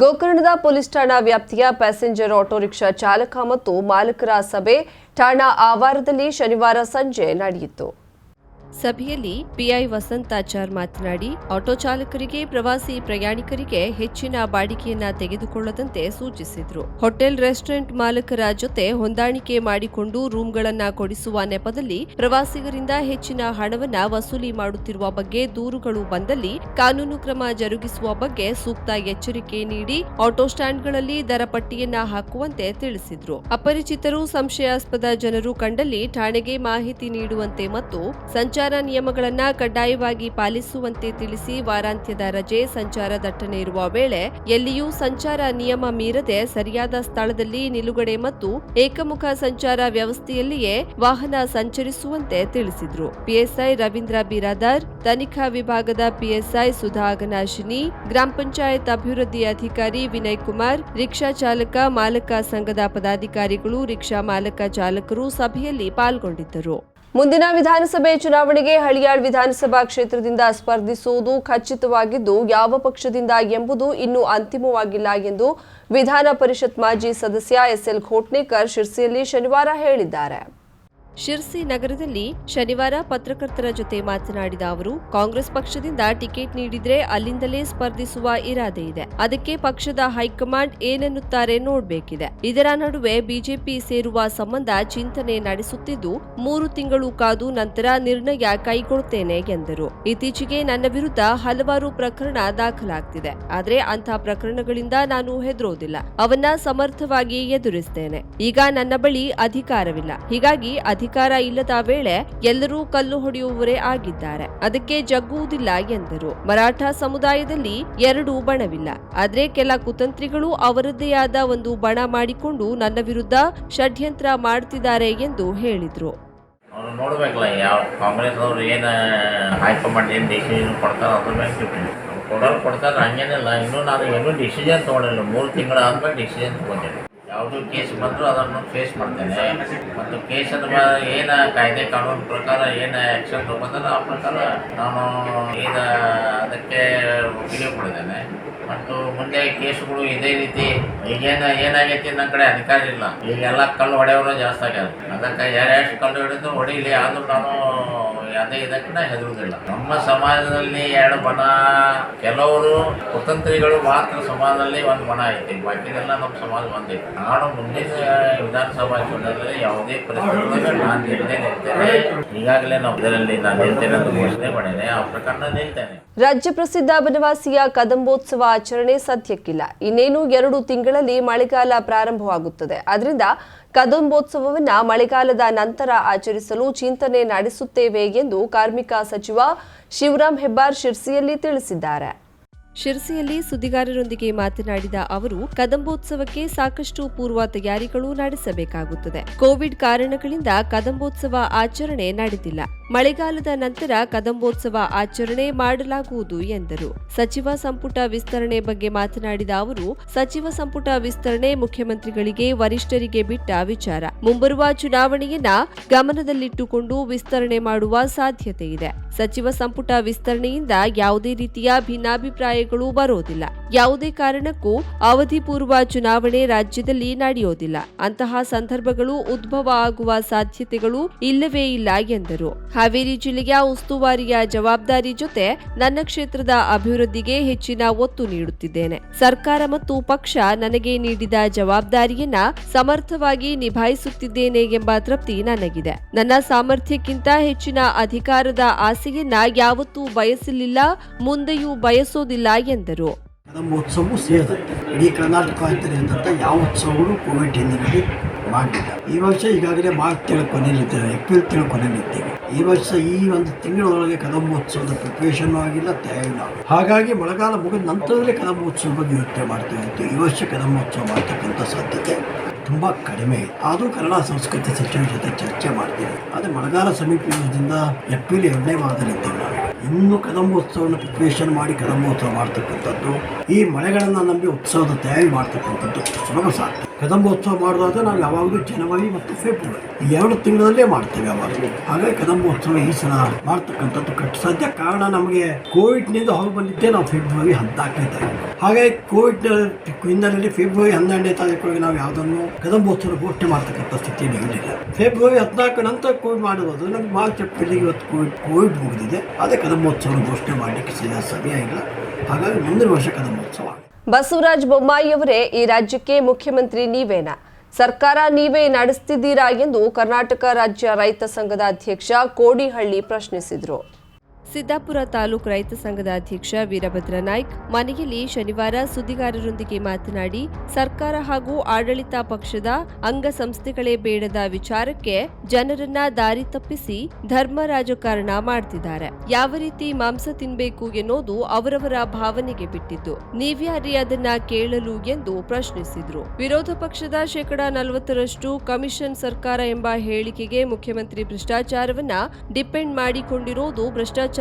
ಗೋಕರ್ಣದ police ಠಾಣಾ ವ್ಯಾಪ್ತಿಯ passenger auto rickshaw ಚಾಲಕ ಮತ್ತು ಮಾಲಕರ ಸಭೆ ಠಾಣಾ ಆವಾರದಲ್ಲಿ ಶನಿವಾರ ಸಂಜೆ ನಡೆಯಿತು. ಸಭೆಯಲ್ಲಿ ಪಿಐ ವಸಂತಾಚಾರ್ ಮಾತನಾಡಿ, ಆಟೋ ಚಾಲಕರಿಗೆ, ಪ್ರವಾಸಿ ಪ್ರಯಾಣಿಕರಿಗೆ ಹೆಚ್ಚಿನ ಬಾಡಿಗೆಯನ್ನ ತೆಗೆದುಕೊಳ್ಳದಂತೆ ಸೂಚಿಸಿದ್ರು. ಹೋಟೆಲ್, ರೆಸ್ಟೋರೆಂಟ್ ಮಾಲಕರ ಜೊತೆ ಹೊಂದಾಣಿಕೆ ಮಾಡಿಕೊಂಡು ರೂಂಗಳನ್ನ ಕೊಡಿಸುವ ನೆಪದಲ್ಲಿ ಪ್ರವಾಸಿಗರಿಂದ ಹೆಚ್ಚಿನ ಹಣವನ್ನ ವಸೂಲಿ ಮಾಡುತ್ತಿರುವ ಬಗ್ಗೆ ದೂರುಗಳು ಬಂದಲ್ಲಿ ಕಾನೂನು ಕ್ರಮ ಜರುಗಿಸುವ ಬಗ್ಗೆ ಸೂಕ್ತ ಎಚ್ಚರಿಕೆ ನೀಡಿ ಆಟೋ ಸ್ಟ್ಯಾಂಡ್ಗಳಲ್ಲಿ ದರ ಪಟ್ಟಿಯನ್ನ ಹಾಕುವಂತೆ ತಿಳಿಸಿದ್ರು. ಅಪರಿಚಿತರು ಸಂಶಯಾಸ್ಪದ ಜನರು ಕಂಡಲ್ಲಿ ಠಾಣೆಗೆ ಮಾಹಿತಿ ನೀಡುವಂತೆ ಮತ್ತು ಸಂಚಾರ ನಿಯಮಗಳನ್ನ ಕಡ್ಡಾಯವಾಗಿ ಪಾಲಿಸುವಂತೆ ತಿಳಿಸಿ ವಾರಾಂತ್ಯದ ರಜೆ ಸಂಚಾರ ದಟ್ಟಣೆ ಇರುವ ವೇಳೆ ಎಲ್ಲಿಯೂ ಸಂಚಾರ ನಿಯಮ ಮೀರದೆ ಸರಿಯಾದ ಸ್ಥಳದಲ್ಲಿ ನಿಲುಗಡೆ ಮತ್ತು ಏಕಮುಖ ಸಂಚಾರ ವ್ಯವಸ್ಥೆಯಲ್ಲಿಯೇ ವಾಹನ ಸಂಚರಿಸುವಂತೆ ತಿಳಿಸಿದ್ರು. ಪಿಎಸ್ಐ ರವೀಂದ್ರ ಬಿರಾದಾರ್, ತನಿಖಾ ವಿಭಾಗದ ಪಿಎಸ್ಐ ಸುಧಾ ಅಗನಾಶಿನಿ ಗ್ರಾಮ ಪಂಚಾಯತ್ ಅಭಿವೃದ್ಧಿ ಅಧಿಕಾರಿ ವಿನಯ್ ಕುಮಾರ್, ರಿಕ್ಷಾ ಚಾಲಕ ಮಾಲಕ ಸಂಘದ ಪದಾಧಿಕಾರಿಗಳು, ರಿಕ್ಷಾ ಮಾಲಕ ಚಾಲಕರು ಸಭೆಯಲ್ಲಿ ಪಾಲ್ಗೊಂಡಿದ್ದರು. ಮುಂದಿನ ವಿಧಾನಸಭೆ ಚುನಾವಣೆಗೆ ಹಳಿಯಾಳ್ ವಿಧಾನಸಭಾ ಕ್ಷೇತ್ರದಿಂದ ಸ್ಪರ್ಧಿಸುವುದು ಖಚಿತವಾಗಿದ್ದು, ಯಾವ ಪಕ್ಷದಿಂದ ಎಂಬುದು ಇನ್ನೂ ಅಂತಿಮವಾಗಿಲ್ಲ ಎಂದು ವಿಧಾನ ಪರಿಷತ್ ಮಾಜಿ ಸದಸ್ಯ ಎಸ್ಎಲ್ ಖೋಟ್ನೇಕರ್ ಶಿರ್ಸಿಯಲ್ಲಿ ಶನಿವಾರ ಹೇಳಿದ್ದಾರೆ. ಶಿರ್ಸಿ ನಗರದಲ್ಲಿ ಶನಿವಾರ ಪತ್ರಕರ್ತರ ಜೊತೆ ಮಾತನಾಡಿದ ಅವರು, ಕಾಂಗ್ರೆಸ್ ಪಕ್ಷದಿಂದ ಟಿಕೆಟ್ ನೀಡಿದ್ರೆ ಅಲ್ಲಿಂದಲೇ ಸ್ಪರ್ಧಿಸುವ ಇರಾದೆ ಇದೆ. ಅದಕ್ಕೆ ಪಕ್ಷದ ಹೈಕಮಾಂಡ್ ಏನೆನ್ನುತ್ತಾರೆ ನೋಡಬೇಕಿದೆ. ಇದರ ನಡುವೆ ಬಿಜೆಪಿ ಸೇರುವ ಸಂಬಂಧ ಚಿಂತನೆ ನಡೆಸುತ್ತಿದ್ದು, ಮೂರು ತಿಂಗಳು ಕಾದು ನಂತರ ನಿರ್ಣಯ ಕೈಗೊಳ್ಳುತ್ತೇನೆ ಎಂದರು. ಇತ್ತೀಚೆಗೆ ನನ್ನ ವಿರುದ್ಧ ಹಲವಾರು ಪ್ರಕರಣ ದಾಖಲಾಗ್ತಿದೆ. ಆದರೆ ಅಂಥ ಪ್ರಕರಣಗಳಿಂದ ನಾನು ಹೆದರೋದಿಲ್ಲ. ಅವನ್ನ ಸಮರ್ಥವಾಗಿ ಎದುರಿಸ್ತೇನೆ. ಈಗ ನನ್ನ ಬಳಿ ಅಧಿಕಾರವಿಲ್ಲ. ಹೀಗಾಗಿ ಇಲ್ಲದ ವೇಳೆ ಎಲ್ಲರೂ ಕಲ್ಲು ಹೊಡೆಯುವವರೇ ಆಗಿದ್ದಾರೆ. ಅದಕ್ಕೆ ಜಗ್ಗುವುದಿಲ್ಲ ಎಂದರು. ಮರಾಠ ಸಮುದಾಯದಲ್ಲಿ ಎರಡು ಬಣವಿಲ್ಲ. ಆದ್ರೆ ಕೆಲ ಕುತಂತ್ರಿಗಳು ಅವರದ್ದೇ ಆದ ಒಂದು ಬಣ ಮಾಡಿಕೊಂಡು ನನ್ನ ವಿರುದ್ಧ ಷಡ್ಯಂತ್ರ ಮಾಡುತ್ತಿದ್ದಾರೆ ಎಂದು ಹೇಳಿದ್ರು. ನೋಡ್ಬೇಕಲ್ಲ, ಯಾವ ಕಾಂಗ್ರೆಸ್ ಅವರು ಏನು ಹೈಕಮಾಂಡ್ ಏನು ಡಿಸಿಷನ್ ಕೊಡ್ತಾರೆ ಅದ್ರ ಮೇಲೆ ಕೊಡೋರು ಕೊಡ್ತಾರೆ, ಹಂಗೇನಿಲ್ಲ. ಇನ್ನೂ ನಾನು ಏನೂ ಡಿಸಿಷನ್ ತೊಗೊಂಡಿಲ್ಲ ಮೂರು ತಿಂಗಳು ಆದ್ಮೇಲೆ ಡಿಸಿಷನ್ ತೊಗೊಂಡಿಲ್ಲ ಯಾವುದು ಕೇಸ್ ಬಂದರೂ ಅದನ್ನು ಫೇಸ್ ಮಾಡ್ತೇನೆ. ಮತ್ತು ಕೇಸದ ಏನು ಕಾಯ್ದೆ ಕಾನೂನು ಪ್ರಕಾರ ಏನು ಆಕ್ಷನ್ ತಗೊಂತಾರೆ ಆ ಪ್ರಕಾರ ನಾನು ಈಗ ಅದಕ್ಕೆ ಒಪ್ಪಿಗೆ ಕೊಡಿದ್ದೇನೆ ಮತ್ತು ಮುಂದೆ ಕೇಸುಗಳು ಇದೇ ರೀತಿ ಈಗೇನು ಏನಾಗೈತಿ ನನ್ನ ಕಡೆ ಅಧಿಕಾರ ಇಲ್ಲ. ಈಗೆಲ್ಲ ಕಲ್ಲು ಹೊಡೆಯವರು ಜಾಸ್ತಿ ಆಗ್ಯಾರ. ಅದಕ್ಕೆ ಯಾರ್ಯಾರು ಕಲ್ಲು ಹೊಡೆದು ಹೊಡೀಲಿ ಆದರೂ ನಾನು ಅದೇ ಇದಕ್ಕೆ ಹೆದರುವುದಿಲ್ಲ. ನಮ್ಮ ಸಮಾಜದಲ್ಲಿ ಎರಡು ಬಣ ಕೆಲವರು ಕುತಂತ್ರಿಗಳು ಮಾತ್ರ ಸಮಾಜದಲ್ಲಿ ಒಂದು ಬಣ ಐತಿ. ಬಾಕಿದೆಲ್ಲ ನಮ್ಮ ಸಮಾಜ ಒಂದೈತಿ ನಾನು ಮುಂದಿನ ವಿಧಾನಸಭಾ ಚುನಾವಣೆಯಲ್ಲಿ ಯಾವುದೇ ಪರಿಸ್ಥಿತಿಯಲ್ಲಿ ನಾನು ನಿಲ್ದೇ ನಿಲ್ತೇನೆ ಈಗಾಗಲೇ ನಾವು ಇದರಲ್ಲಿ ನಾನು ನಿಲ್ತೇನೆ ಅಂತ ಘೋಷಣೆ ಮಾಡಿದೆ. ಆ ಪ್ರಕಾರ ನಿಲ್ತೇನೆ. ರಾಜ್ಯ ಪ್ರಸಿದ್ಧ ಬನವಾಸಿಯ ಕದಂಬೋತ್ಸವ ಆಚರಣೆ ಸದ್ಯಕ್ಕಿಲ್ಲ ಇನ್ನೇನು ಎರಡು ತಿಂಗಳಲ್ಲಿ ಮಳೆಗಾಲ ಪ್ರಾರಂಭವಾಗುತ್ತದೆ. ಅದರಿಂದ ಕದಂಬೋತ್ಸವವನ್ನು ಮಳೆಗಾಲದ ನಂತರ ಆಚರಿಸಲು ಚಿಂತನೆ ನಡೆಸುತ್ತೇವೆ ಎಂದು ಕಾರ್ಮಿಕ ಸಚಿವ ಶಿವರಾಂ ಹೆಬ್ಬಾರ್ ಶಿರ್ಸಿಯಲ್ಲಿ ತಿಳಿಸಿದ್ದಾರೆ. ಶಿರ್ಸಿಯಲ್ಲಿ ಸುದ್ದಿಗಾರರೊಂದಿಗೆ ಮಾತನಾಡಿದ ಅವರು, ಕದಂಬೋತ್ಸವಕ್ಕೆ ಸಾಕಷ್ಟು ಪೂರ್ವ ತಯಾರಿಗಳು ನಡೆಸಬೇಕಾಗುತ್ತದೆ. ಕೋವಿಡ್ ಕಾರಣಗಳಿಂದ ಕದಂಬೋತ್ಸವ ಆಚರಣೆ ನಡೆದಿಲ್ಲ. ಮಳೆಗಾಲದ ನಂತರ ಕದಂಬೋತ್ಸವ ಆಚರಣೆ ಮಾಡಲಾಗುವುದು ಎಂದರು. ಸಚಿವ ಸಂಪುಟ ವಿಸ್ತರಣೆ ಬಗ್ಗೆ ಮಾತನಾಡಿದ ಅವರು, ಸಚಿವ ಸಂಪುಟ ವಿಸ್ತರಣೆ ಮುಖ್ಯಮಂತ್ರಿಗಳಿಗೆ ವರಿಷ್ಠರಿಗೆ ಬಿಟ್ಟ ವಿಚಾರ. ಮುಂಬರುವ ಚುನಾವಣೆಯನ್ನ ಗಮನದಲ್ಲಿಟ್ಟುಕೊಂಡು ವಿಸ್ತರಣೆ ಮಾಡುವ ಸಾಧ್ಯತೆ ಇದೆ. ಸಚಿವ ಸಂಪುಟ ವಿಸ್ತರಣೆಯಿಂದ ಯಾವುದೇ ರೀತಿಯ ಭಿನ್ನಾಭಿಪ್ರಾಯಗಳು ಬರೋದಿಲ್ಲ. ಯಾವುದೇ ಕಾರಣಕ್ಕೂ ಅವಧಿ ಪೂರ್ವ ಚುನಾವಣೆ ರಾಜ್ಯದಲ್ಲಿ ನಡೆಯೋದಿಲ್ಲ. ಅಂತಹ ಸಂದರ್ಭಗಳು ಉದ್ಭವ ಆಗುವ ಸಾಧ್ಯತೆಗಳು ಇಲ್ಲವೇ ಇಲ್ಲ ಎಂದರು. ಹಾವೇರಿ ಜಿಲ್ಲೆಯ ಉಸ್ತುವಾರಿಯ ಜವಾಬ್ದಾರಿ ಜೊತೆ ನನ್ನ ಕ್ಷೇತ್ರದ ಅಭಿವೃದ್ಧಿಗೆ ಹೆಚ್ಚಿನ ಒತ್ತು ನೀಡುತ್ತಿದ್ದೇನೆ. ಸರ್ಕಾರ ಮತ್ತು ಪಕ್ಷ ನನಗೆ ನೀಡಿದ ಜವಾಬ್ದಾರಿಯನ್ನ ಸಮರ್ಥವಾಗಿ ನಿಭಾಯಿಸುತ್ತಿದ್ದೇನೆ ಎಂಬ ತೃಪ್ತಿ ನನಗಿದೆ. ನನ್ನ ಸಾಮರ್ಥ್ಯಕ್ಕಿಂತ ಹೆಚ್ಚಿನ ಅಧಿಕಾರದ ಆಸೆಯನ್ನ ಯಾವತ್ತೂ ಬಯಸಲಿಲ್ಲ, ಮುಂದೆಯೂ ಬಯಸೋದಿಲ್ಲ ಎಂದರು. ನಮ್ಮ ಸೇರಿದಂತೆ ಇಡೀ ಕರ್ನಾಟಕದಾದ್ಯಂತ ಯಾವ ಉತ್ಸವಗಳು ಕೋವಿಡ್ ಹಿನ್ನೆಲೆಯಲ್ಲಿ ಮಾಡಲಿಲ್ಲ ಈ ವರ್ಷ ಈಗಾಗಲೇ ಮಾರ್ಚ್ ತಿಂಗಳ ಕೊನೆಯಲ್ಲಿದ್ದೇವೆ ಏಪ್ರಿಲ್ ತಿಂಗಳ ಕೊನೆಯಲ್ಲಿದ್ದೇವೆ ಈ ವರ್ಷ ಈ ಒಂದು ತಿಂಗಳೊಳಗೆ ಕದಂಬೋತ್ಸವದ ಪ್ರಿಪರೇಷನ್ ಆಗಿಲ್ಲ ತಯಾರಿಲ್ಲ. ಹಾಗಾಗಿ ಮಳೆಗಾಲ ಮುಗಿದ ನಂತರದಲ್ಲೇ ಕದಂಬೋತ್ಸವ ಬಗ್ಗೆ ಯೋಚನೆ ಮಾಡ್ತಾ ಇತ್ತು. ಈ ವರ್ಷ ಕದಂಬೋತ್ಸವ ಮಾಡ್ತಕ್ಕಂಥ ಸಾಧ್ಯತೆ ತುಂಬ ಕಡಿಮೆ ಇದೆ. ಆದರೂ ಕನ್ನಡ ಸಂಸ್ಕೃತಿ ಸಚಿವರ ಜೊತೆ ಚರ್ಚೆ ಮಾಡ್ತೀವಿ. ಆದರೆ ಮಳೆಗಾಲ ಸಮೀಪದಿಂದ ಏಪ್ರಿಲ್ ಎರಡನೇ ವಾರದಲ್ಲಿ ಇದ್ದೇವೆ ನಾವು. ಇನ್ನು ಕದಂಬೋತ್ಸವವನ್ನು ಪ್ರಿಪ್ರೇಷನ್ ಮಾಡಿ ಕದಂಬೋತ್ಸವ ಮಾಡ್ತಕ್ಕಂಥದ್ದು ಈ ಮಳೆಗಳನ್ನು ನಂಬಿ ಉತ್ಸವದ ತಯಾರಿ ಮಾಡ್ತಕ್ಕಂಥದ್ದು ಸುಲಭ ಸಾಧ್ಯ. ಕದಂಬೋತ್ಸವ ಮಾಡೋದಾದ್ರೆ ನಾವು ಯಾವಾಗಲೂ ಜನವರಿ ಮತ್ತು ಫೆಬ್ರವರಿ ಈ ಎರಡು ತಿಂಗಳಲ್ಲೇ ಮಾಡ್ತೇವೆ ಯಾವಾಗಲೂ ಹಾಗಾಗಿ ಕದಂಬೋತ್ಸವ ಈ ಸಲ ಮಾಡ್ತಕ್ಕಂಥದ್ದು ಕಟ್ಟು ಸಾಧ್ಯ ಕಾರಣ ನಮಗೆ ಕೋವಿಡ್ನಿಂದ ಹೊರ ಬಂದಿದ್ದೇ ನಾವು ಫೆಬ್ರವರಿ ಹದಿನಾಲ್ಕನೇ ತಾರೀಕು. ಹಾಗಾಗಿ ಕೋವಿಡ್ ಹಿನ್ನೆಲೆಯಲ್ಲಿ ಫೆಬ್ರವರಿ ಹನ್ನೆರಡನೇ ತಾರೀಕು ನಾವು ಯಾವುದನ್ನು ಕದಂಬೋತ್ಸವ ಘೋಷಣೆ ಮಾಡ್ತಕ್ಕಂಥ ಸ್ಥಿತಿಯಲ್ಲಿ ಇರಲಿಲ್ಲ. ಫೆಬ್ರವರಿ ಹದಿನಾಲ್ಕು ನಂತರ ಕೋವಿಡ್ ಮಾಡೋದು ನಮಗೆ ಮಾರ್ಚ್ ಏಪ್ರಿಲ್ ಇವತ್ತು ಕೋವಿಡ್ ಕೋವಿಡ್ ಮುಗಿದಿದೆ. ಅದೇ ಕದಂಬೋತ್ಸವ ಘೋಷಣೆ ಮಾಡಲಿಕ್ಕೆ ಸರಿಯಾದ ಸಮಯ ಇಲ್ಲ. ಹಾಗಾಗಿ ಮುಂದಿನ ವರ್ಷ ಕದಂಬೋತ್ಸವ. ಬಸವರಾಜ ಬೊಮ್ಮಾಯಿಯವರೇ ಈ ರಾಜ್ಯಕ್ಕೆ ಮುಖ್ಯಮಂತ್ರಿ ನೀವೇನಾ? ಸರ್ಕಾರ ನೀವೇ ನಡೆಸ್ತಿದ್ದೀರಾ ಎಂದು ಕರ್ನಾಟಕ ರಾಜ್ಯ ರೈತ ಸಂಘದ ಅಧ್ಯಕ್ಷ ಕೋಡಿಹಳ್ಳಿ ಪ್ರಶ್ನಿಸಿದರು. ಸಿದ್ದಾಪುರ ತಾಲೂಕು ರೈತ ಸಂಘದ ಅಧ್ಯಕ್ಷ ವೀರಭದ್ರ ನಾಯ್ಕ್, ಮನೆಯಲ್ಲಿ ಶನಿವಾರ ಸುದ್ದಿಗಾರರೊಂದಿಗೆ ಮಾತನಾಡಿ, ಸರ್ಕಾರ ಹಾಗೂ ಆಡಳಿತ ಪಕ್ಷದ ಅಂಗಸಂಸ್ಥೆಗಳೇ ಬೇಡದ ವಿಚಾರಕ್ಕೆ ಜನರನ್ನ ದಾರಿ ತಪ್ಪಿಸಿ ಧರ್ಮ ರಾಜಕಾರಣ ಮಾಡ್ತಿದ್ದಾರೆ. ಯಾವ ರೀತಿ ಮಾಂಸ ತಿನ್ಬೇಕು ಎನ್ನುವುದು ಅವರವರ ಭಾವನೆಗೆ ಬಿಟ್ಟಿದ್ದು. ನೀವ್ಯಾರಿ ಅದನ್ನ ಕೇಳಲು ಎಂದು ಪ್ರಶ್ನಿಸಿದ್ರು. ವಿರೋಧ ಪಕ್ಷದ ಶೇಕಡಾ ನಲವತ್ತರಷ್ಟು ಕಮಿಷನ್ ಸರ್ಕಾರ ಎಂಬ ಹೇಳಿಕೆಗೆ ಮುಖ್ಯಮಂತ್ರಿ ಭ್ರಷ್ಟಾಚಾರವನ್ನ ಡಿಪೆಂಡ್ ಮಾಡಿಕೊಂಡಿರೋದು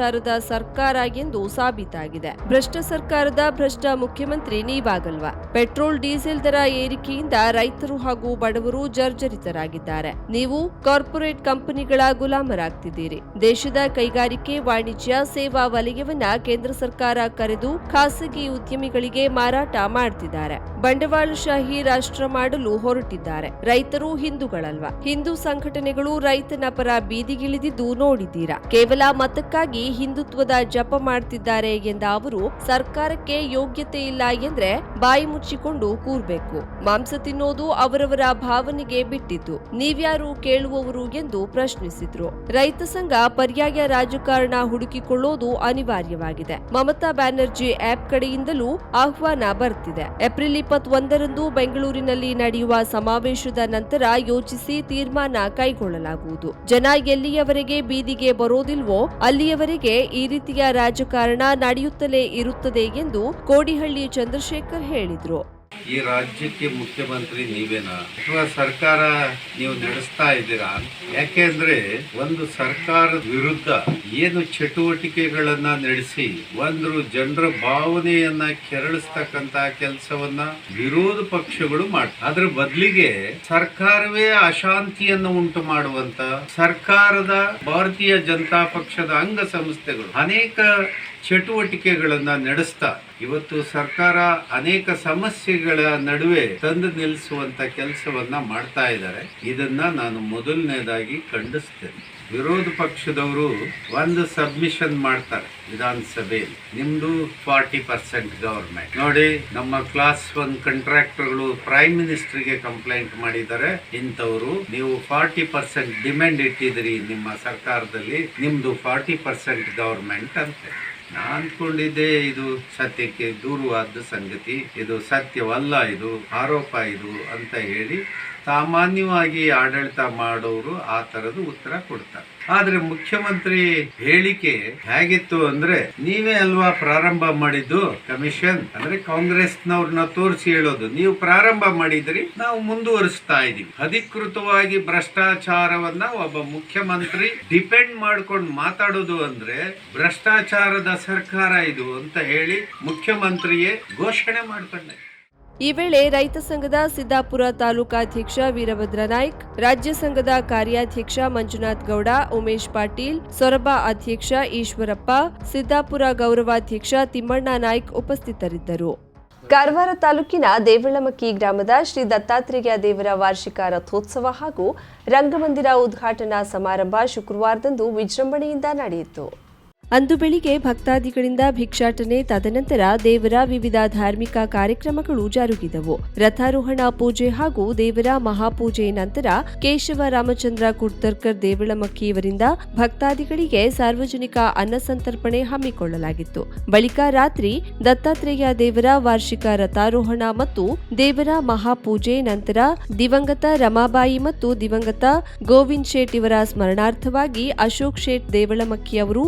ಭ್ರಷ್ಟಾಚಾರದ ಸರ್ಕಾರ ಎಂದು ಸಾಬೀತಾಗಿದೆ. ಭ್ರಷ್ಟ ಸರ್ಕಾರದ ಭ್ರಷ್ಟ ಮುಖ್ಯಮಂತ್ರಿ ನೀವಾಗಲ್ವಾ? ಪೆಟ್ರೋಲ್, ಡೀಸೆಲ್ ದರ ಏರಿಕೆಯಿಂದ ರೈತರು ಹಾಗೂ ಬಡವರು ಜರ್ಜರಿತರಾಗಿದ್ದಾರೆ. ನೀವು ಕಾರ್ಪೊರೇಟ್ ಕಂಪನಿಗಳ ಗುಲಾಮರಾಗ್ತಿದ್ದೀರಿ. ದೇಶದ ಕೈಗಾರಿಕೆ, ವಾಣಿಜ್ಯ, ಸೇವಾ ವಲಯವನ್ನ ಕೇಂದ್ರ ಸರ್ಕಾರ ಕರೆದು ಖಾಸಗಿ ಉದ್ಯಮಿಗಳಿಗೆ ಮಾರಾಟ ಮಾಡ್ತಿದ್ದಾರೆ. ಬಂಡವಾಳಶಾಹಿ ರಾಷ್ಟ್ರ ಮಾಡಲು ಹೊರಟಿದ್ದಾರೆ. ರೈತರು ಹಿಂದೂಗಳಲ್ವಾ? ಹಿಂದೂ ಸಂಘಟನೆಗಳು ರೈತನ ಪರ ಬೀದಿಗಿಳಿದಿದ್ದು ನೋಡಿದ್ದೀರಾ? ಕೇವಲ ಮತಕ್ಕಾಗಿ ಹಿಂದುತ್ವದ ಜಪ ಮಾಡ್ತಿದ್ದಾರೆ ಎಂದ ಅವರು, ಸರ್ಕಾರಕ್ಕೆ ಯೋಗ್ಯತೆ ಇಲ್ಲ ಎಂದ್ರೆ ಬಾಯಿ ಮುಚ್ಚಿಕೊಂಡು ಕೂರ್ಬೇಕು. ಮಾಂಸ ತಿನ್ನೋದು ಅವರವರ ಭಾವನೆಗೆ ಬಿಟ್ಟಿದ್ದು. ನೀವ್ಯಾರು ಕೇಳುವವರು ಎಂದು ಪ್ರಶ್ನಿಸಿದ್ರು. ರೈತ ಸಂಘ ಪರ್ಯಾಯ ರಾಜಕಾರಣ ಹುಡುಕಿಕೊಳ್ಳೋದು ಅನಿವಾರ್ಯವಾಗಿದೆ. ಮಮತಾ ಬ್ಯಾನರ್ಜಿ ಆಪ್ ಕಡೆಯಿಂದಲೂ ಆಹ್ವಾನ ಬರ್ತಿದೆ. ಏಪ್ರಿಲ್ ಇಪ್ಪತ್ತೊಂದರಂದು ಬೆಂಗಳೂರಿನಲ್ಲಿ ನಡೆಯುವ ಸಮಾವೇಶದ ನಂತರ ಯೋಚಿಸಿ ತೀರ್ಮಾನ ಕೈಗೊಳ್ಳಲಾಗುವುದು. ಜನ ಎಲ್ಲಿಯವರೆಗೆ ಬೀದಿಗೆ ಬರೋದಿಲ್ವೋ, ಅಲ್ಲಿಯವರೆಗೆ ಈ ರೀತಿಯ ರಾಜಕಾರಣ ನಡೆಯುತ್ತಲೇ ಇರುತ್ತದೆ ಎಂದು ಕೋಡಿಹಳ್ಳಿ ಚಂದ್ರಶೇಖರ್ ಹೇಳಿದ್ರು. ಈ ರಾಜ್ಯಕ್ಕೆ ಮುಖ್ಯಮಂತ್ರಿ ನೀವೇನಾ? ಅಥವಾ ಸರ್ಕಾರ ನೀವು ನಡೆಸ್ತಾ ಇದ್ದೀರಾ? ಯಾಕೆಂದ್ರೆ ಒಂದು ಸರ್ಕಾರದ ವಿರುದ್ಧ ಏನು ಚಟುವಟಿಕೆಗಳನ್ನ ನಡೆಸಿ ಒಂದು ಜನರ ಭಾವನೆಯನ್ನ ಕೆರಳಿಸ್ತಕ್ಕಂತ ಕೆಲಸವನ್ನ ವಿರೋಧ ಪಕ್ಷಗಳು ಮಾಡ್ತಾರೆ ಅದ್ರ ಬದಲಿಗೆ ಸರ್ಕಾರವೇ ಅಶಾಂತಿಯನ್ನು ಉಂಟು ಮಾಡುವಂತ ಸರ್ಕಾರದ ಭಾರತೀಯ ಜನತಾ ಪಕ್ಷದ ಅಂಗ ಸಂಸ್ಥೆಗಳು ಅನೇಕ ಚಟುವಟಿಕೆಗಳನ್ನ ನಡೆಸ್ತಾ ಇವತ್ತು ಸರ್ಕಾರ ಅನೇಕ ಸಮಸ್ಯೆಗಳ ನಡುವೆ ತಂದು ನಿಲ್ಲಿಸುವಂತ ಕೆಲಸವನ್ನ ಮಾಡ್ತಾ ಇದ್ದಾರೆ. ಇದನ್ನ ನಾನು ಮೊದಲನೇದಾಗಿ ಖಂಡಿಸ್ತೇನೆ. ವಿರೋಧ ಪಕ್ಷದವರು ಒಂದು ಸಬ್ಮಿಷನ್ ಮಾಡ್ತಾರೆ ವಿಧಾನಸಭೆಯಲ್ಲಿ. ನಿಮ್ದು ಫಾರ್ಟಿ ಪರ್ಸೆಂಟ್ ಗವರ್ಮೆಂಟ್. ನೋಡಿ, ನಮ್ಮ ಕ್ಲಾಸ್ ಒನ್ ಕಾಂಟ್ರಾಕ್ಟರ್ಗಳು ಪ್ರೈಮ್ ಮಿನಿಸ್ಟರ್ಗೆ ಕಂಪ್ಲೇಂಟ್ ಮಾಡಿದ್ದಾರೆ. ಇಂಥವರು, ನೀವು ಫಾರ್ಟಿ ಪರ್ಸೆಂಟ್ ಡಿಮ್ಯಾಂಡ್ ಇಟ್ಟಿದ್ರಿ ನಿಮ್ಮ ಸರ್ಕಾರದಲ್ಲಿ, ನಿಮ್ದು ಫಾರ್ಟಿ ಪರ್ಸೆಂಟ್ ಗವರ್ಮೆಂಟ್ ಅಂತ. ನಾ ಅಂದ್ಕೊಂಡಿದ್ದೆ ಇದು ಸತ್ಯಕ್ಕೆ ದೂರವಾದ ಸಂಗತಿ. ಇದು ಸತ್ಯವಲ್ಲ, ಇದು ಆರೋಪ, ಇದು ಅಂತ ಹೇಳಿ ಸಾಮಾನ್ಯವಾಗಿ ಆಡಳಿತ ಮಾಡೋರು ಆ ಥರದ್ದು ಉತ್ತರ ಕೊಡ್ತಾರೆ. ಆದ್ರೆ ಮುಖ್ಯಮಂತ್ರಿ ಹೇಳಿಕೆ ಹೇಗಿತ್ತು ಅಂದ್ರೆ, ನೀವೇ ಅಲ್ವಾ ಪ್ರಾರಂಭ ಮಾಡಿದ್ದು ಕಮಿಷನ್? ಅಂದ್ರೆ ಕಾಂಗ್ರೆಸ್ನವ್ರನ್ನ ತೋರಿಸಿ ಹೇಳೋದು. ನೀವು ಪ್ರಾರಂಭ ಮಾಡಿದ್ರಿ, ನಾವು ಮುಂದುವರಿಸ್ತಾ ಇದೀವಿ. ಅಧಿಕೃತವಾಗಿ ಭ್ರಷ್ಟಾಚಾರವನ್ನ ಒಬ್ಬ ಮುಖ್ಯಮಂತ್ರಿ ಡಿಪೆಂಡ್ ಮಾಡ್ಕೊಂಡು ಮಾತಾಡೋದು ಅಂದ್ರೆ, ಭ್ರಷ್ಟಾಚಾರದ ಸರ್ಕಾರ ಇದು ಅಂತ ಹೇಳಿ ಮುಖ್ಯಮಂತ್ರಿಯೇ ಘೋಷಣೆ ಮಾಡ್ಕೊಂಡೆ ಈ ವೇಳೆ ರೈತ ಸಂಘದ ಸಿದ್ದಾಪುರ ತಾಲೂಕಾಧ್ಯಕ್ಷ ವೀರಭದ್ರ ನಾಯ್ಕ್, ರಾಜ್ಯ ಸಂಘದ ಕಾರ್ಯಾಧ್ಯಕ್ಷ ಮಂಜುನಾಥ್ ಗೌಡ, ಉಮೇಶ್ ಪಾಟೀಲ್, ಸೊರಬ ಅಧ್ಯಕ್ಷ ಈಶ್ವರಪ್ಪ, ಸಿದ್ದಾಪುರ ಗೌರವಾಧ್ಯಕ್ಷ ತಿಮ್ಮಣ್ಣ ನಾಯ್ಕ್ ಉಪಸ್ಥಿತರಿದ್ದರು. ಕಾರವಾರ ತಾಲೂಕಿನ ದೇವಳಮಕ್ಕಿ ಗ್ರಾಮದ ಶ್ರೀ ದತ್ತಾತ್ರೇಯ ದೇವರ ವಾರ್ಷಿಕ ರಥೋತ್ಸವ ಹಾಗೂ ರಂಗಮಂದಿರ ಉದ್ಘಾಟನಾ ಸಮಾರಂಭ ಶುಕ್ರವಾರದಂದು ವಿಜೃಂಭಣೆಯಿಂದ ನಡೆಯಿತು. ಅಂದು ಬೆಳಿಗ್ಗೆ ಭಕ್ತಾದಿಗಳಿಂದ ಭಿಕ್ಷಾಟನೆ ತದನಂತರ ದೇವರ ವಿವಿಧ ಧಾರ್ಮಿಕ ಕಾರ್ಯಕ್ರಮಗಳು ಜರುಗಿದವು. ರಥಾರೋಹಣ ಪೂಜೆ ಹಾಗೂ ದೇವರ ಮಹಾಪೂಜೆ ನಂತರ ಕೇಶವ ರಾಮಚಂದ್ರ ಕುಡ್ತರ್ಕರ್ ದೇವಳಮಕ್ಕಿಯವರಿಂದ ಭಕ್ತಾದಿಗಳಿಗೆ ಸಾರ್ವಜನಿಕ ಅನ್ನಸಂತರ್ಪಣೆ ಹಮ್ಮಿಕೊಳ್ಳಲಾಗಿತ್ತು. ಬಳಿಕ ರಾತ್ರಿ ದತ್ತಾತ್ರೇಯ ದೇವರ ವಾರ್ಷಿಕ ರಥಾರೋಹಣ ಮತ್ತು ದೇವರ ಮಹಾಪೂಜೆ ನಂತರ ದಿವಂಗತ ರಮಾಬಾಯಿ ಮತ್ತು ದಿವಂಗತ ಗೋವಿಂದ್ ಶೇಟ್ ಇವರ ಸ್ಮರಣಾರ್ಥವಾಗಿ ಅಶೋಕ್ ಶೇಟ್ ದೇವಳಮಕ್ಕಿ ಅವರು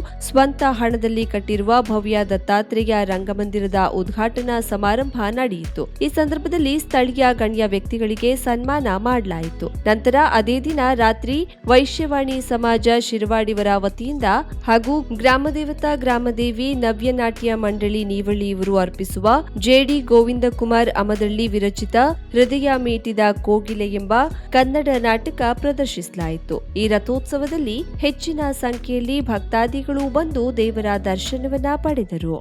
ಸ್ವಂತ ಹಣದಲ್ಲಿ ಕಟ್ಟಿರುವ ಭವ್ಯ ದತ್ತಾತ್ರೇಯ ರಂಗಮಂದಿರದ ಉದ್ಘಾಟನಾ ಸಮಾರಂಭ ನಡೆಯಿತು. ಈ ಸಂದರ್ಭದಲ್ಲಿ ಸ್ಥಳೀಯ ಗಣ್ಯ ವ್ಯಕ್ತಿಗಳಿಗೆ ಸನ್ಮಾನ ಮಾಡಲಾಯಿತು. ನಂತರ ಅದೇ ದಿನ ರಾತ್ರಿ ವೈಶ್ಯವಾಣಿ ಸಮಾಜ ಶಿರವಾಡಿವರ ವತಿಯಿಂದ ಹಾಗೂ ಗ್ರಾಮದೇವತಾ ಗ್ರಾಮದೇವಿ ನವ್ಯನಾಟ್ಯ ಮಂಡಳಿ ನೀವಳ್ಳಿ ಇವರು ಅರ್ಪಿಸುವ ಜೆಡಿ ಗೋವಿಂದ ಕುಮಾರ್ ಅಮದಳ್ಳಿ ವಿರಚಿತ ಹೃದಯ ಮೀಟಿದ ಕೋಗಿಲೆ ಎಂಬ ಕನ್ನಡ ನಾಟಕ ಪ್ರದರ್ಶಿಸಲಾಯಿತು. ಈ ರಥೋತ್ಸವದಲ್ಲಿ ಹೆಚ್ಚಿನ ಸಂಖ್ಯೆಯಲ್ಲಿ ಭಕ್ತಾದಿಗಳು ಬಂದು ದೇವರ ದರ್ಶನವನ್ನ ಪಡೆದರು.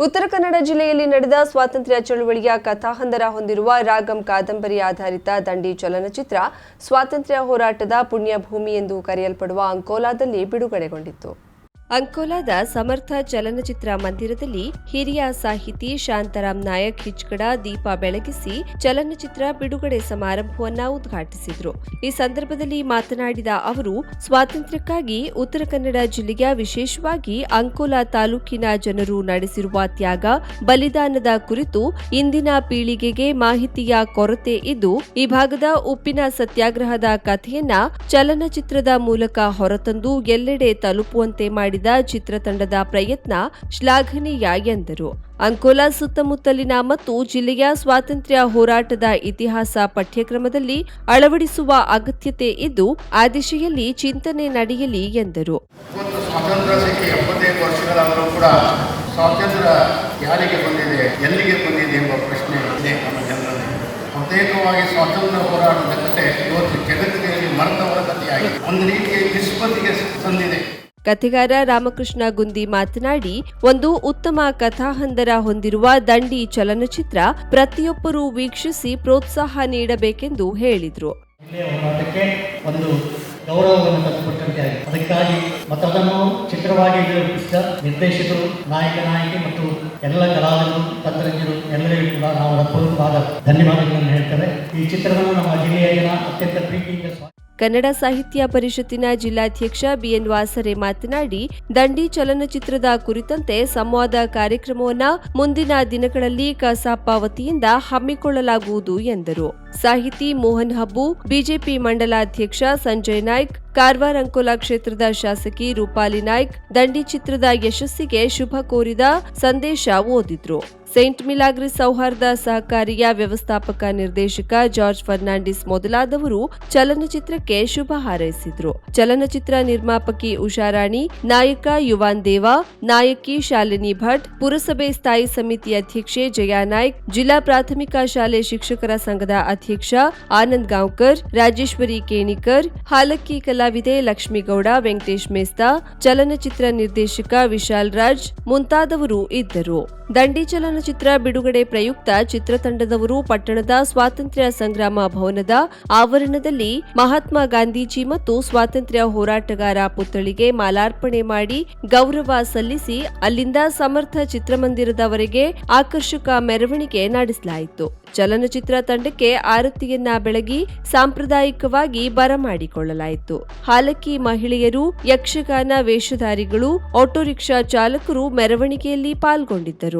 ಉತ್ತರ ಕನ್ನಡ ಜಿಲ್ಲೆಯಲ್ಲಿ ನಡೆದ ಸ್ವಾತಂತ್ರ್ಯ ಚಳುವಳಿಯ ಕಥಾಹಂದರ ಹೊಂದಿರುವ ರಾಗಂ ಕಾದಂಬರಿ ಆಧಾರಿತ ದಂಡಿ ಚಲನಚಿತ್ರ ಸ್ವಾತಂತ್ರ್ಯ ಹೋರಾಟದ ಪುಣ್ಯಭೂಮಿ ಎಂದು ಕರೆಯಲ್ಪಡುವ ಅಂಕೋಲಾದಲ್ಲಿ ಬಿಡುಗಡೆಗೊಂಡಿತ್ತು. ಅಂಕೋಲಾದ ಸಮರ್ಥ ಚಲನಚಿತ್ರ ಮಂದಿರದಲ್ಲಿ ಹಿರಿಯ ಸಾಹಿತಿ ಶಾಂತರಾಮ್ ನಾಯಕ್ ಹಿಚ್ಕಡ ದೀಪ ಬೆಳಗಿಸಿ ಚಲನಚಿತ್ರ ಬಿಡುಗಡೆ ಸಮಾರಂಭವನ್ನು ಉದ್ಘಾಟಿಸಿದರು. ಈ ಸಂದರ್ಭದಲ್ಲಿ ಮಾತನಾಡಿದ ಅವರು, ಸ್ವಾತಂತ್ರ್ಯಕ್ಕಾಗಿ ಉತ್ತರ ಕನ್ನಡ ಜಿಲ್ಲೆಯ ವಿಶೇಷವಾಗಿ ಅಂಕೋಲಾ ತಾಲೂಕಿನ ಜನರು ನಡೆಸಿರುವ ತ್ಯಾಗ, ಬಲಿದಾನದ ಕುರಿತು ಇಂದಿನ ಪೀಳಿಗೆಗೆ ಮಾಹಿತಿಯ ಕೊರತೆ ಇದ್ದು, ಈ ಭಾಗದ ಉಪ್ಪಿನ ಸತ್ಯಾಗ್ರಹದ ಕಥೆಯನ್ನ ಚಲನಚಿತ್ರದ ಮೂಲಕ ಹೊರತಂದು ಎಲ್ಲೆಡೆ ತಲುಪುವಂತೆ ಮಾಡಿದ ಚಿತ್ರತಂಡದ ಪ್ರಯತ್ನ ಶ್ಲಾಘನೀಯ ಎಂದರು. ಅಂಕೋಲಾ ಸುತ್ತಮುತ್ತಲಿನ ಮತ್ತು ಜಿಲ್ಲೆಯ ಸ್ವಾತಂತ್ರ್ಯ ಹೋರಾಟದ ಇತಿಹಾಸ ಪಠ್ಯಕ್ರಮದಲ್ಲಿ ಅಳವಡಿಸುವ ಅಗತ್ಯತೆ ಇದ್ದು, ಆ ದಿಶೆಯಲ್ಲಿ ಚಿಂತನೆ ನಡೆಯಲಿ ಎಂದರು. ಯಾರಿಗೆ ಬಂದಿದೆ, ಎಲ್ಲಿಗೆ ಬಂದಿದೆ ಎಂಬ ಪ್ರಶ್ನೆ ಇದೆ ನಮ್ಮ ಜನರಲ್ಲಿ. ಬಹುತೇಕವಾಗಿ ಸ್ವಾತಂತ್ರ್ಯ ಹೋರಾಟದ ಕತೆ ಇವತ್ತು ಜಗತ್ತಿನಲ್ಲಿ ಮರೆತವರ ಕಥೆಯಾಗಿದೆ. ಒಂದು ರೀತಿಯ ನಿಷ್ಪತ್ತಿಗೆ ಸಂದಿದೆ. ಕಥೆಗಾರ ರಾಮಕೃಷ್ಣ ಗುಂದಿ ಮಾತನಾಡಿ, ಒಂದು ಉತ್ತಮ ಕಥಾಹಂದರ ಹೊಂದಿರುವ ದಂಡಿ ಚಲನಚಿತ್ರ ಪ್ರತಿಯೊಬ್ಬರೂ ವೀಕ್ಷಿಸಿ ಪ್ರೋತ್ಸಾಹ ನೀಡಬೇಕೆಂದು ಹೇಳಿದರು. ಒಂದು ಗೌರವವನ್ನು ತಂದುಕೊಟ್ಟಂತೆ ಅದಕ್ಕಾಗಿ ಮತ್ತು ಅದನ್ನು ಚಿತ್ರವಾಗಿ ನಿರ್ದೇಶಕರು, ನಾಯಕ, ನಾಯಕಿ ಮತ್ತು ಎಲ್ಲ ಕಲಾವಿದರು, ತಂತ್ರಜ್ಞರು ಎಲ್ಲರಿಗೂ ಕೂಡ ನಾವು ಹೃತ್ಪೂರ್ವಕವಾದ ಧನ್ಯವಾದಗಳನ್ನು ಹೇಳ್ತೇವೆ. ಈ ಚಿತ್ರವನ್ನು ನಮ್ಮ ಜಿಲ್ಲೆಯ ಅತ್ಯಂತ ಪ್ರೀತಿಯಿಂದ ಕನ್ನಡ ಸಾಹಿತ್ಯ ಪರಿಷತ್ತಿನ ಜಿಲ್ಲಾಧ್ಯಕ್ಷ ಬಿಎನ್ ವಾಸರೆ ಮಾತನಾಡಿ, ದಂಡಿ ಚಲನಚಿತ್ರದ ಕುರಿತಂತೆ ಸಂವಾದ ಕಾರ್ಯಕ್ರಮವನ್ನು ಮುಂದಿನ ದಿನಗಳಲ್ಲಿ ಕಸಾಪ ವತಿಯಿಂದ ಹಮ್ಮಿಕೊಳ್ಳಲಾಗುವುದು ಎಂದರು. ಸಾಹಿತಿ ಮೋಹನ್ ಹಬ್ಬು, ಬಿಜೆಪಿ ಮಂಡಲಾಧ್ಯಕ್ಷ ಸಂಜಯ್ ನಾಯ್ಕ್, ಕಾರವಾರ ಅಂಕೋಲಾ ಕ್ಷೇತ್ರದ ಶಾಸಕಿ ರೂಪಾಲಿ ನಾಯ್ಕ್, ದಂಡಿ ಚಿತ್ರದ ಯಶಸ್ಸಿಗೆ ಶುಭ ಕೋರಿದ ಸಂದೇಶ ಓದಿದ್ರು. ಸೇಂಟ್ ಮಿಲಾಗ್ರಿ ಸೌಹಾರ್ದ ಸಹಕಾರಿಯ ವ್ಯವಸ್ಥಾಪಕ ನಿರ್ದೇಶಕ ಜಾರ್ಜ್ ಫರ್ನಾಂಡಿಸ್ ಮೊದಲಾದವರು ಚಲನಚಿತ್ರಕ್ಕೆ ಶುಭ ಹಾರೈಸಿದ್ರು. ಚಲನಚಿತ್ರ ನಿರ್ಮಾಪಕಿ ಉಷಾರಾಣಿ, ನಾಯಕ ಯುವಾನ್ ದೇವ, ನಾಯಕಿ ಶಾಲಿನಿ ಭಟ್, ಪುರಸಭೆ ಸ್ಥಾಯಿ ಸಮಿತಿ ಅಧ್ಯಕ್ಷೆ ಜಯಾ ನಾಯ್ಕ್, ಜಿಲ್ಲಾ ಪ್ರಾಥಮಿಕ ಶಾಲೆ ಶಿಕ್ಷಕರ ಸಂಘದ ಅಧ್ಯಕ್ಷ ಆನಂದ್ ಗಾಂವ್ಕರ್, ರಾಜೇಶ್ವರಿ ಕೇಣಿಕರ್, ಹಾಲಕ್ಕಿ ಕಲಾವಿದೆ ಲಕ್ಷ್ಮೀಗೌಡ, ವೆಂಕಟೇಶ್ ಮೇಸ್ತಾ, ಚಲನಚಿತ್ರ ನಿರ್ದೇಶಕ ವಿಶಾಲ್ ರಾಜ್ ಮುಂತಾದವರು ಇದ್ದರು. ದಂಡಿ ಚಲನಚಿತ್ರ ಬಿಡುಗಡೆ ಪ್ರಯುಕ್ತ ಚಿತ್ರತಂಡದವರು ಪಟ್ಟಣದ ಸ್ವಾತಂತ್ರ್ಯ ಸಂಗ್ರಾಮ ಭವನದ ಆವರಣದಲ್ಲಿ ಮಹಾತ್ಮ ಗಾಂಧೀಜಿ ಮತ್ತು ಸ್ವಾತಂತ್ರ್ಯ ಹೋರಾಟಗಾರ ಪುತ್ಥಳಿಗೆ ಮಾಲಾರ್ಪಣೆ ಮಾಡಿ ಗೌರವ ಸಲ್ಲಿಸಿ ಅಲ್ಲಿಂದ ಸಮರ್ಥ ಚಿತ್ರಮಂದಿರದವರೆಗೆ ಆಕರ್ಷಕ ಮೆರವಣಿಗೆ ನಡೆಸಲಾಯಿತು. ಚಲನಚಿತ್ರ ತಂಡಕ್ಕೆ ಆರತಿಯನ್ನ ಬೆಳಗಿ ಸಾಂಪ್ರದಾಯಿಕವಾಗಿ ಬರಮಾಡಿಕೊಳ್ಳಲಾಯಿತು ಹಾಲಕ್ಕಿ ಮಹಿಳೆಯರು, ಯಕ್ಷಗಾನ ವೇಷಧಾರಿಗಳು ಆಟೋ ರಿಕ್ಷಾ ಚಾಲಕರು ಮೆರವಣಿಗೆಯಲ್ಲಿ ಪಾಲ್ಗೊಂಡಿದ್ದರು.